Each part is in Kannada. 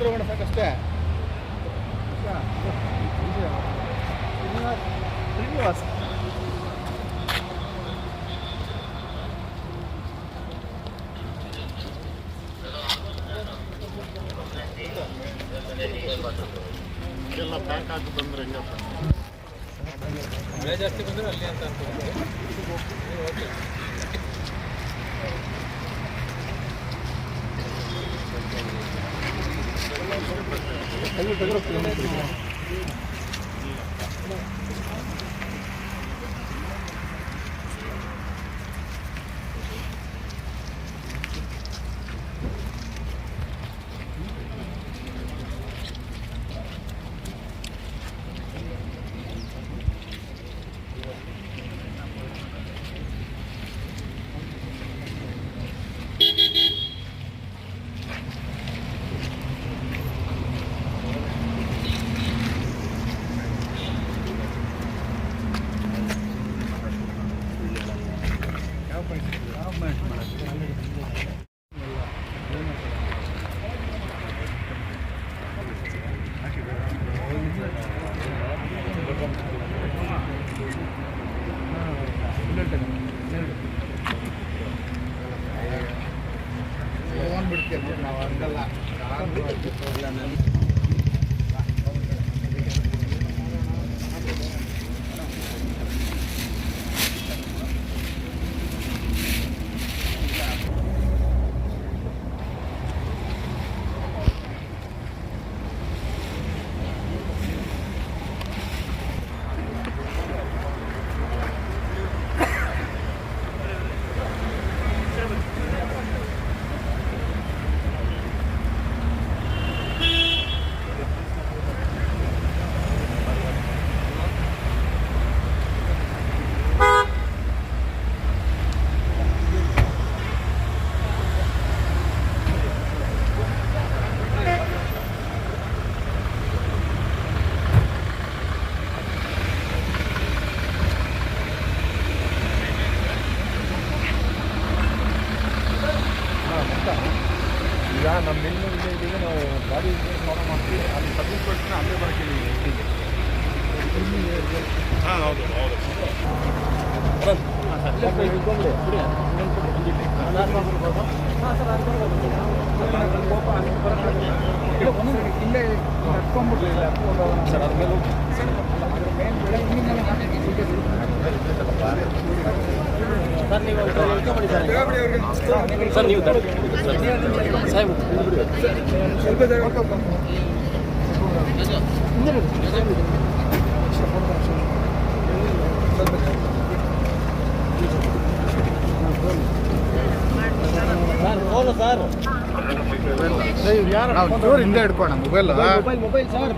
ತಿರುಗೋಣ ಸಾಕಷ್ಟೇ. ಶ್ರೀನಿವಾಸ್. ಎಲ್ಲ ಪ್ಯಾಕ್ ಹಾಕಿ ಬಂದ್ರೆ ಹೆಂಗಪ್ಪ ಮಳೆ ಜಾಸ್ತಿ ಬಂದರೆ ಅಲ್ಲಿ ಅಂತ ಅನ್ಕೊಂಡು 100으로 100으로 ಬಿಡ್ತೇವೆ ನಾವು ಹಂಗಲ್ಲ ಹಾಂ ಹೌದು ಹೌದು ಇಲ್ಲೇ ಹತ್ಕೊಂಡ್ಬಿಡ್ಲಿ ಸರ್ ಅದ್ಮೇಲೆ ಸರ್ ನೀವು ಸಾಹೇಬ್ ಸ್ವಲ್ಪ ಜಾಗ ನಾವು ಚೂರು ಹಿಂದೆ ಹಿಡ್ಕೋಣ ಮೊಬೈಲ್ ಮೊಬೈಲ್ ಮೊಬೈಲ್ ಸರ್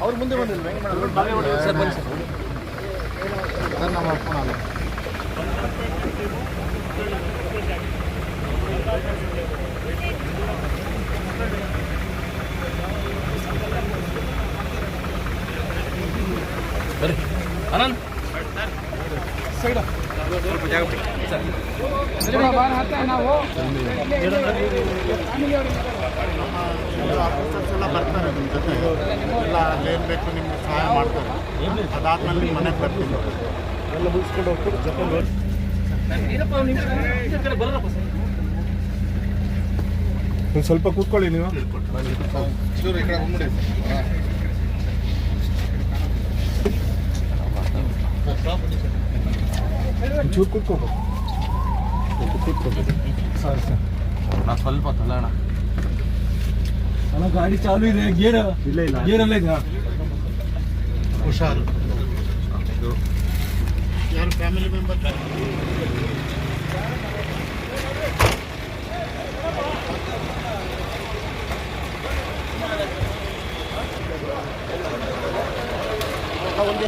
ಅವ್ರು ಮುಂದೆ ಬಂದಿಲ್ಲ ಸರ್ ಬನ್ನಿ ಸರ್ ನಮ್ಮ ಫೋನ್ ಅಲ್ಲ ಬರ್ರಿ ಆನಂದ್ ಸೈಡ ಜಾಗ ಬಿಡಿ ಸರ್ ಆಫೀಸರ್ಸ್ ಎಲ್ಲ ಬರ್ತಾರೆ ನಿಮ್ಮ ಜೊತೆ ಎಲ್ಲ ಅಲ್ಲೇನು ಬೇಕು ನಿಮ್ಗೆ ಸಹಾಯ ಮಾಡ್ತಾರೆ ಅದಾದ್ಮೇಲೆ ನಿಮ್ಮ ಮನೆಗೆ ಬರ್ತೀನಿ ಎಲ್ಲ ಮುಗಿಸ್ಕೊಂಡು ಜೊತೆ ಒಂದು ಸ್ವಲ್ಪ ಕೂತ್ಕೊಳ್ಳಿ ನೀವು ಒಂಚೂರು ಕೂತ್ಕೋಬೇಕು ಕೂತ್ಕೋಬೇಕು ಸರ್ ಸರ್ ನಾ ಸ್ವಲ್ಪ ತಲೋಣ ಅಣ್ಣ ಗಾಡಿ ಚಾಲು ಇದೆ ಗೇರ್ ಇಲ್ಲ ಇಲ್ಲ. ಗೇರಲ್ಲ ಇದೆ ಹುಷಾರು. ಫ್ಯಾಮಿಲಿ ಮೆಂಬರ್ ಒಂದೇ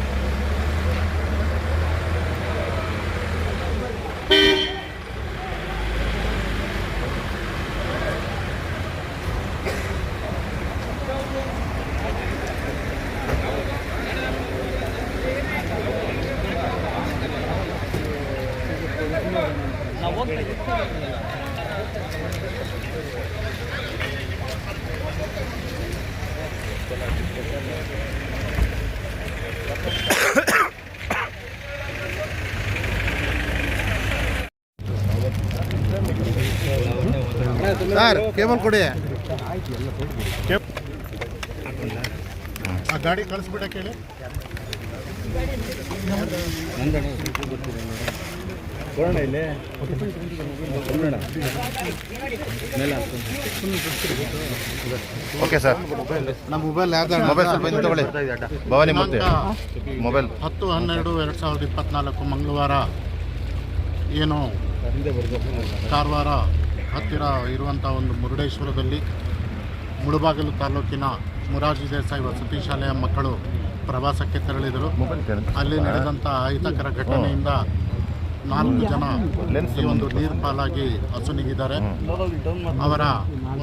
ಸರ್ ಕೇಬಲ್ ಕೊಡಿ. ಆ ಗಾಡಿ ಕಳಿಸ್ಬಿಡಕ್ಕೆ ಹೇಳಿ ಇಲ್ಲಿ? Okay sir. ನಮ್ಮ ಮೊಬೈಲ್ ಯಾವ್ದು ಮೊಬೈಲ್ ಸ್ವಲ್ಪ ಹಿಂದೆ ತಗೊಳ್ಳಿ. ಭವಾನಿ ಮತ್ತೆ ಮೊಬೈಲ್ ಹತ್ತು ಹನ್ನೆರಡು ಎರಡು ಸಾವಿರದ ಇಪ್ಪತ್ನಾಲ್ಕು ಮಂಗಳವಾರ ಏನು ಕಾರವಾರ ಹತ್ತಿರ ಇರುವಂಥ ಒಂದು ಮುರುಡೇಶ್ವರದಲ್ಲಿ ಮುಳುಬಾಗಿಲು ತಾಲೂಕಿನ ಮುರಾರ್ಜಿ ದೇಸಾಯಿ ವಸತಿ ಶಾಲೆಯ ಮಕ್ಕಳು ಪ್ರವಾಸಕ್ಕೆ ತೆರಳಿದರು. ಅಲ್ಲಿ ನಡೆದಂಥ ಅಹಿತಕರ ಘಟನೆಯಿಂದ ನಾಲ್ಕು ಜನ ಈ ಒಂದು ನೀರು ಪಾಲಾಗಿ ಹಸುನಿಗಿದ್ದಾರೆ. ಅವರ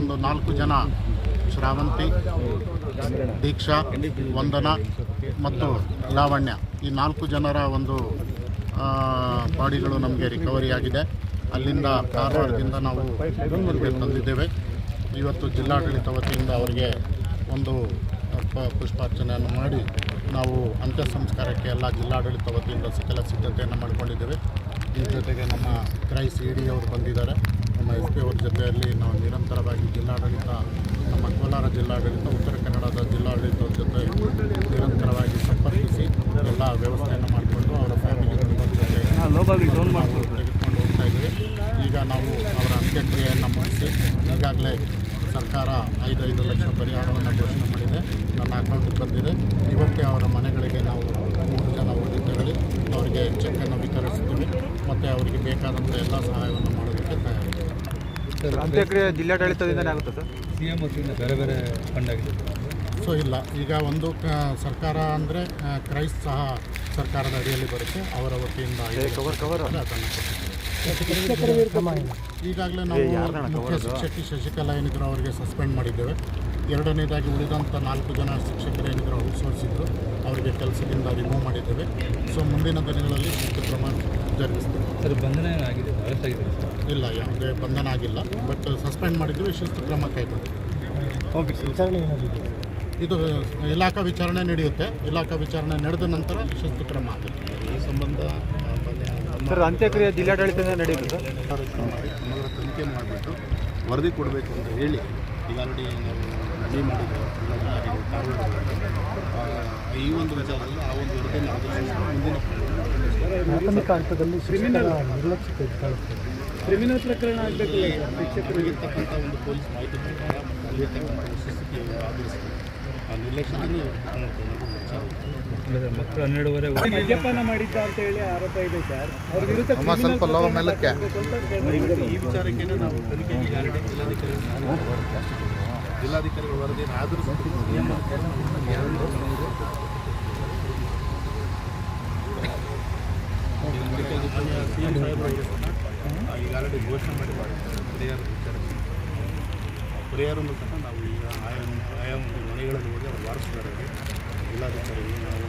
ಒಂದು ನಾಲ್ಕು ಜನ ಶ್ರಾವಂತಿ ದೀಕ್ಷಾ ವಂದನ ಮತ್ತು ಲಾವಣ್ಯ. ಈ ನಾಲ್ಕು ಜನರ ಒಂದು ಬಾಡಿಗಳು ನಮಗೆ ರಿಕವರಿ ಆಗಿದೆ. ಅಲ್ಲಿಂದ ಕಾರವಾರದಿಂದ ನಾವು ಇಲ್ಲಿಗೆ ತಂದಿದ್ದೇವೆ. ಇವತ್ತು ಜಿಲ್ಲಾಡಳಿತ ವತಿಯಿಂದ ಅವರಿಗೆ ಒಂದು ಪುಷ್ಪಾರ್ಚನೆಯನ್ನು ಮಾಡಿ ನಾವು ಅಂತ್ಯ ಸಂಸ್ಕಾರಕ್ಕೆ ಎಲ್ಲ ಜಿಲ್ಲಾಡಳಿತ ವತಿಯಿಂದ ಸಕಲ ಸಿದ್ಧತೆಯನ್ನು ಮಾಡಿಕೊಂಡಿದ್ದೇವೆ. ಈ ಜೊತೆಗೆ ನಮ್ಮ ಕ್ರೈಸ್ ಇ ಡಿ ಅವರು ಬಂದಿದ್ದಾರೆ. ನಮ್ಮ ಎಸ್ ಪಿ ಅವ್ರ ಜೊತೆಯಲ್ಲಿ ನಾವು ನಿರಂತರವಾಗಿ ಜಿಲ್ಲಾಡಳಿತ, ನಮ್ಮ ಕೋಲಾರ ಜಿಲ್ಲಾಡಳಿತ, ಉತ್ತರ ಕನ್ನಡದ ಜಿಲ್ಲಾಡಳಿತದ ಜೊತೆ ನಿರಂತರವಾಗಿ ಸಂಪರ್ಕಿಸಿ ಎಲ್ಲ ವ್ಯವಸ್ಥೆಯನ್ನು ಮಾಡಿಕೊಂಡು ಅವರ ಫ್ಯಾಮಿಲಿ ಮೆಂಬರ್ ಜೊತೆ ತೆಗೆದುಕೊಂಡು ಹೋಗ್ತಾ ಇದ್ದೀವಿ. ಈಗ ನಾವು ಅವರ ಅಂತ್ಯಕ್ರಿಯೆಯನ್ನು ಮುಗಿಸಿ ಈಗಾಗಲೇ ಸರ್ಕಾರ ಐದೈದು ಲಕ್ಷ ಪರಿಹಾರವನ್ನು ಘೋಷಣೆ ಮಾಡಿದೆ. ನನ್ನ ಅಕೌಂಟ್ ಬಂದಿದೆ. ಇವತ್ತೇ ಅವರ ಮನೆಗಳಿಗೆ ನಾವು ಮೂರು ಜನ ಹೋಗಿ ತೆರಳಿ ಅವರಿಗೆ ಚೆಕ್ಕನ್ನು ವಿತರಿಸ್ತೀವಿ. ಮತ್ತು ಅವರಿಗೆ ಬೇಕಾದಂಥ ಎಲ್ಲ ಸಹಾಯವನ್ನು ಮಾಡೋದಕ್ಕೆ ತಯಾರಿದ್ದೀವಿ. ಅಂತ್ಯಕ್ರಿಯೆ ಜಿಲ್ಲಾಡಳಿತದಿಂದನೇ ಆಗುತ್ತೆ ಸರ್? ಸಿ ಎಂ ವತಿಯಿಂದ ಬೇರೆ ಬೇರೆ ಫಂಡ್ ಆಗಿದೆ. ಸೊ ಇಲ್ಲ ಈಗ ಒಂದು ಸರ್ಕಾರ ಅಂದರೆ ಕ್ರೈಸ್ ಸಹ ಸರ್ಕಾರದ ಅಡಿಯಲ್ಲಿ ಬರುತ್ತೆ. ಅವರ ವತಿಯಿಂದ. ಈಗಾಗಲೇ ನಾವು ಮುಖ್ಯ ಶಿಕ್ಷಕಿ ಶಶಿಕಲಾ ಏನಿದ್ರು ಅವರಿಗೆ ಸಸ್ಪೆಂಡ್ ಮಾಡಿದ್ದೇವೆ. ಎರಡನೇದಾಗಿ ಉಳಿದಂಥ ನಾಲ್ಕು ಜನ ಶಿಕ್ಷಕರು ಏನಿದ್ರು ಔಟ್ಸೋರ್ಸಿದ್ರು ಅವರಿಗೆ ಕೆಲಸದಿಂದ ರಿಮೂವ್ ಮಾಡಿದ್ದೇವೆ. ಸೊ ಮುಂದಿನ ದಿನಗಳಲ್ಲಿ ಶಿಸ್ತು ಕ್ರಮ ಜರುಗಿಸ್ತೇವೆ. ಸರ್ ಬಂಧನ ಆಗಿದೆ ಇಲ್ಲ ಯಾವುದೇ ಬಂಧನ ಆಗಿಲ್ಲ. ಬಟ್ ಸಸ್ಪೆಂಡ್ ಮಾಡಿದ್ದೀವಿ ಶಿಸ್ತು ಕ್ರಮ ಕೈಗೊಂಡಿದ್ದೀವಿ. ಇದು? ಇಲಾಖಾ ವಿಚಾರಣೆ ನಡೆಯುತ್ತೆ. ಇಲಾಖಾ ವಿಚಾರಣೆ ನಡೆದ ನಂತರ ಶಿಸ್ತು ಕ್ರಮ ಆಗುತ್ತೆ. ಈ ಸಂಬಂಧ ಸರ್ ಅಂತ್ಯಕ್ರಿಯೆ ಜಿಲ್ಲಾಡಳಿತದಿಂದ ನಡೆಯುತ್ತೆ ಸರ್ ಕಾರ್ಯಕ್ರಮ ಮಾಡಿ ಸಮಗ್ರ ತನಿಖೆ ಮಾಡಿಬಿಟ್ಟು ವರದಿ ಕೊಡಬೇಕು ಅಂತ ಹೇಳಿ ಈಗ ಆಲ್ರೆಡಿ ನಾವು ಮನವಿ ಮಾಡಿದ್ದೇವೆ ಈ ಒಂದು ವಿಚಾರದಲ್ಲಿ ಆ ಒಂದು ವರದಿಯನ್ನು ಆಧರಿಸಿ ಮುಂದಿನ ಪ್ರಾಥಮಿಕ ಹಂತದಲ್ಲಿ ಕ್ರಿಮಿನಲ್ ನಿರ್ಲಕ್ಷ್ಯ ಕ್ರಿಮಿನಲ್ ಪ್ರಕರಣ ಆಗಬೇಕಲ್ಲ ಇರ್ತಕ್ಕಂಥ ಒಂದು ಪೊಲೀಸ್ ಮಾಹಿತಿ ಪ್ರಕಾರ ಅಲ್ಲಿರ್ತಕ್ಕಂಥ ವಿ ಆಧರಿಸಿ ಆ ಸರ್ ಮಕ್ಕಳು ಹನ್ನೆರಡುವರೆ ಮದ್ಯಪಾನ ಮಾಡಿದ್ದ ಅಂತ ಹೇಳಿ ಆರೋಪ ಇದೆ ಸರ್. ಅವ್ರ ವಿರುದ್ಧ ಸ್ವಲ್ಪ ಲವ ಮೇಲಕ್ಕೆ ಈ ವಿಚಾರಕ್ಕೆ ನಾವು ತನಿಖೆಗೆ ಜಿಲ್ಲಾಧಿಕಾರಿ ಜಿಲ್ಲಾಧಿಕಾರಿಗಳ ವರದಿ ಆದರೂ ಈಗ ಆಲ್ರೆಡಿ ಘೋಷಣೆ ಮಾಡಿ ಪರಿಹಾರ ವಿಚಾರ ಪರಿಹಾರವನ್ನು ಸಹ ನಾವು ಈಗ ಆಯಾ ಆಯಾ ಒಂದು ಮನೆಗಳಲ್ಲಿ ಹೋಗಿ ಅವರು ವಾರಿಸಿದ್ದಾರೆ ಜಿಲ್ಲಾಧಿಕಾರಿಗಳು ನಾವು